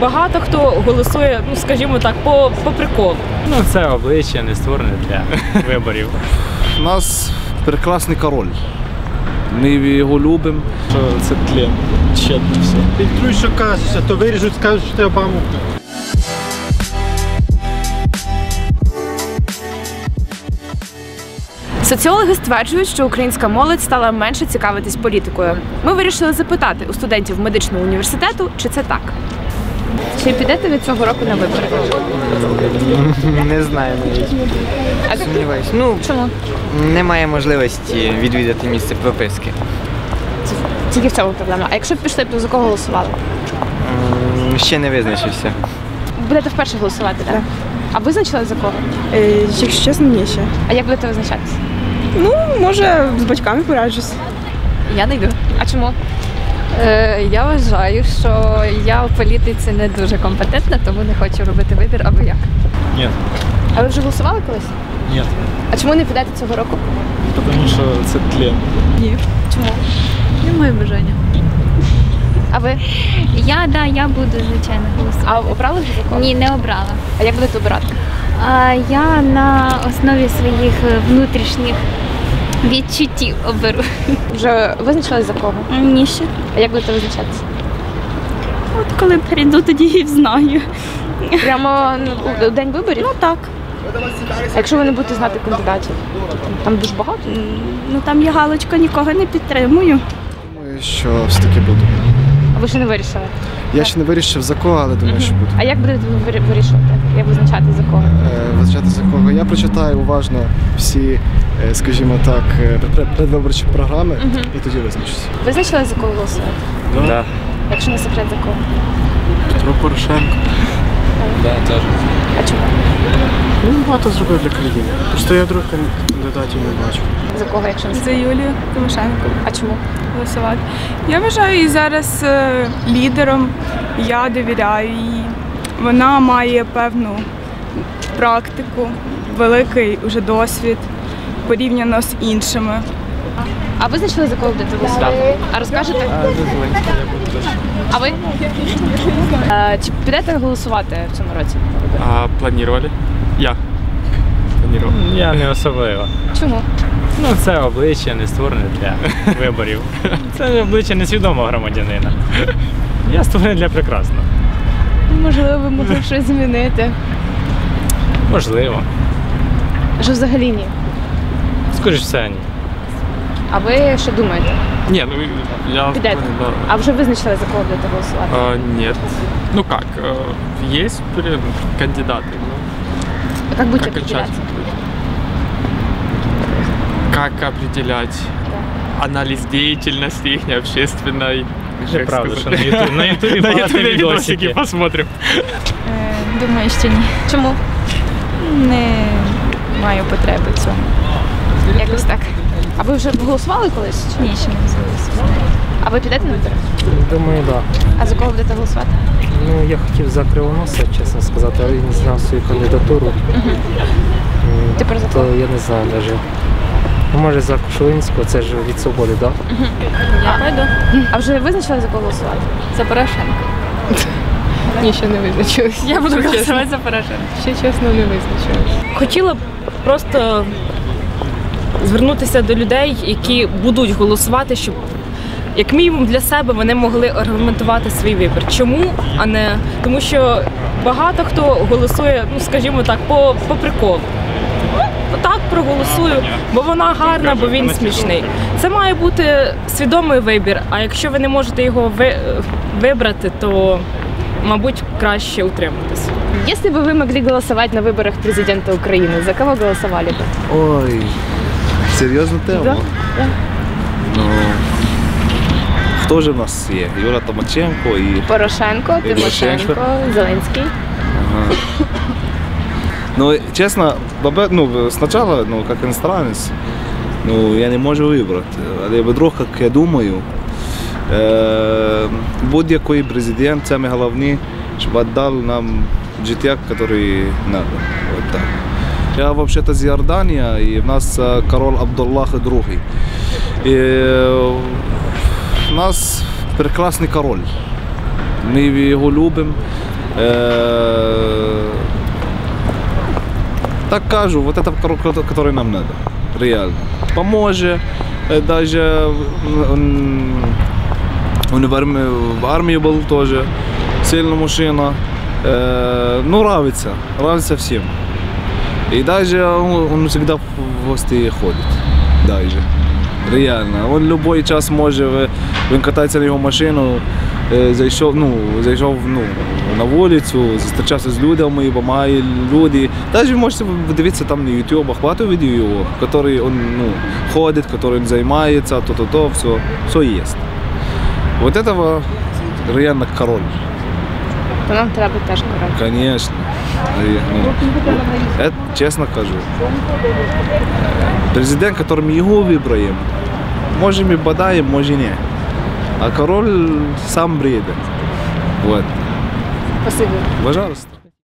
багато хто голосує, ну скажімо так, по, по приколу. Ну, це обличчя не створене для виборів. У нас прекрасний король. Ми його любимо. це тлен. Ще все. Фільтруй, що кажеш, а то виріжуть, скажуть, що ти Обаму. Соціологи стверджують, що українська молодь стала менше цікавитись політикою. Ми вирішили запитати у студентів медичного університету, чи це так. Чи підете ви цього року на вибори? Не знаю навіть. А Сумніваюсь. Ну, чому? немає можливості відвідати місце прописки. Тільки в цьому проблема. А якщо б пішли, то за кого голосували? М, Ще не визначився. Будете вперше голосувати, так? А визначили за кого? Е, Якщо чесно, ні ще. А як будете визначатися? Ну, може, з батьками пораджусь. Я не йду. А чому? Е, Я вважаю, що я в політиці не дуже компетентна, тому не хочу робити вибір або як. Ні, А ви вже голосували колись? ні. А чому не підете цього року? Тому що це тлен. Чому? Немає бажання. А ви? Я да, я буду звичайно голосувати. А обрали вже за кого? Ні, не обрала. А як будете обирати? А я на основі своїх внутрішніх відчуттів оберу. Вже визначили за кого? Ні, ще. А як будете визначатися? От коли прийду, тоді і знаю. Прямо у- у день виборів? Ну так. А якщо ви не будете знати кандидатів? Там дуже багато. Ну там я галочка, нікого не підтримую. Думаю, що все таки буду. Ви ще не вирішили? Я ще не вирішив за кого, але думаю, що буду. А як будете вирішувати? Як визначати за кого? Е, Визначати за кого. Я прочитаю уважно всі, е, скажімо так, е, предвиборчі програми і тоді визначуся. Визначили за кого голосувати? Да. Якщо не секрет за кого? Петро Порошенко. А чому? Він багато зробив для країни. Просто я других кандидатів не бачу. За кого, якщо не За? Юлію Тимошенко А чому? голосувати. Я вважаю її зараз е, лідером. Я довіряю їй. Вона має певну практику, великий уже досвід порівняно з іншими. А визначили за кого будете голосувати? А розкажете? А ви? Е, Чи підете голосувати в цьому році? А планировали? Я. Планировал. Я не особливо. Чому? Ну, це обличчя не створене для виборів. Це обличчя несвідомого громадянина. Я створений для прекрасного. Можливо, ви могли щось змінити. Можливо. Що взагалі ні. Скоріш все, ні. А ви що думаєте? Не, ну я... Підете? Да. А вже визначили за кого будете голосувати? А, нет. Ну как, э, есть при- кандидаты. ну, А как будете как окончательно? Как определять анализ деятельности их общественной? как Правда, що на Ютубі на Ютубі багато ютубе видосики посмотрим. Думаю, що ні. Чому? Не маю потреби в цьому. Якось так. А ви вже голосували колись? Чи ні? Ще не взялися. А ви підете на вибори? Думаю, так. А за кого будете голосувати? Ну, я хотів за Кривоноса, чесно сказати, але він знав свою кандидатуру. М, Тепер за То я не знаю навіть. Ну, може за Кушулинського, це ж від свободи, так? Я пойду. А вже визначили за кого голосувати? За Порошенка. Ні, ще не визначилась. Я буду голосувати за Порошенка. Ще чесно не визначилась. Хотіла б просто звернутися до людей, які будуть голосувати, щоб як мінімум для себе вони могли аргументувати свій вибір. Чому, а не тому, що багато хто голосує, ну скажімо так, по, по приколу. Ну, так проголосую, бо вона гарна, бо він смішний. Це має бути свідомий вибір. А якщо ви не можете його ви, вибрати, то мабуть краще утриматися. Если бы вы могли голосовать на выборах президента Украины, за кого голосовали бы? Ой, серйозна тема. Да, Ну, хто же в нас є? Юра Томаченко і. Порошенко, І Тимошенко, Зеленський. Ага. Ну, чесно, бабе, ну, спочатку, ну, як іностранець, ну, я не можу вибрати. Але вдруг, як я думаю, е, будь-який президент, саме головне, щоб віддав нам життя, яке треба. От так. Я взагалі з Йорданії, і в нас е, король Абдуллах II. І е, у нас прекрасний король. Ми його любимо. Е, так кажу, вот это, ко- который нам надо. Реально. Поможе. Е, Даже м, он в армии, в армии был тоже. Сильная машина. Э, ну, нравится. Нравится всем. И даже он, он всегда в гости ходит. Даже. Реально. Он любой час може, він катається на його машину, е, зайшов, ну, зайшов ну, на вулицю, зустрічався з людьми, допомагає люди. Навіть можете подивитися там на YouTube, багато відео його, який він ну, ходить, який він займається, то-то-то, все, все є. Вот этого реально король. То нам треба теж коротше. Конечно. И, ну, это чесно кажу. Президент, який ми його вибираємо, може ми бадаємо, може ні. А король сам прийде. Вот. Спасибі. Пожалуйста.